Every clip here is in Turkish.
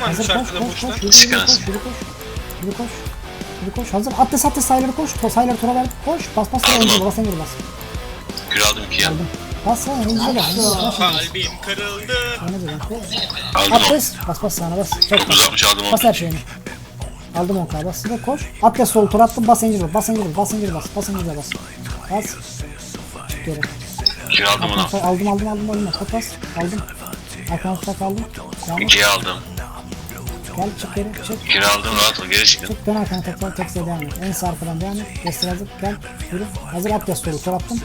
Varmış Hazır, arkada koş, boşta. koş, yürü, yürü, koş, yürü, koş. Yürü, koş. Yürü, koş. Hazır. Atlas atlas sayıları koş. To sayıları tura ver. Koş. Bas bas. Bas bas. Bas bas. Kür aldım ki ya. Bas ya. Önce bas. Önce bas. Kalbim kırıldı. Önce bas. Aldım. Atlas. Bas bas sana bas. Çok bas. 960 aldım Bas onu. her şeyini. Aldım 10 bas. Sıra koş. Atlas sol tur attım. Bas Angel bas. Angel bas. Angel bas. Bas Angel bas. Bas. Çık geri. Kür aldım onu. Aldım aldım aldım aldım. aldım. Bas. Aldım. Devam et. 2'ye aldım. Gel çık geri. Çık. Kür aldım rahat ol geri çıkın. Çık dön arkana tekrar tek devam et. En sağ arkadan devam et. Destir hazır. Gel. Yürü. Hazır yaz solu. Tur attım.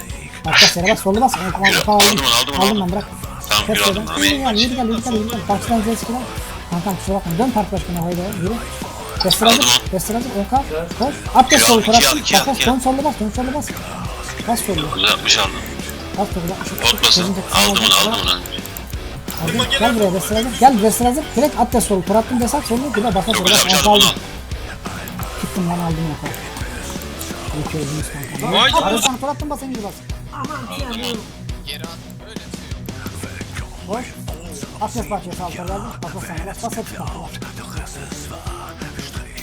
Atlas yere bas. Solu bas. Aldım. Aldım, Aldım. aldım, aldım, lan bırak. Tamam, yürü aldım, Yürü gel. Yürü gel. Yürü gel. Yürü gel. Karşıdan zeskiler. Kankam kusura bakma. Dön park başkanı. Haydi. Yürü. Destir hazır. Destir hazır. Oka. Koş. İki solu. al, attım. Bak. Dön solu bas. Dön solu bas. Bas solu. 960 aldım. Bas solu. Bas. Ot basın. Aldım onu aldım onu. Aldım. Gel buraya hazır. Gel hazır. Direkt at yaz solu. Tur attım. Destek solu. Bir de. Bas. 960 Oka aldım. Gittim lan aldım. İyi ki öldünüz kanka. Vay canına. Arasana tur attım basın gibi bas. Boş. Atlas parçası altına geldim. Atlas sana bas. Bas hepsi kalktı.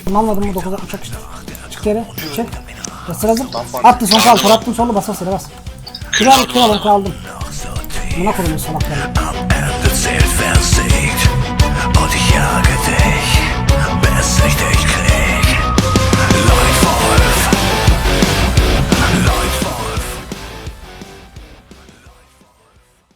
Anlamadım mı 9 60 çık. Çık geri. Çık. Hazır. Attı son kal. Tur attım solu bas bas bas. Kral kralım kraldım. Buna kurulmuş salaklar.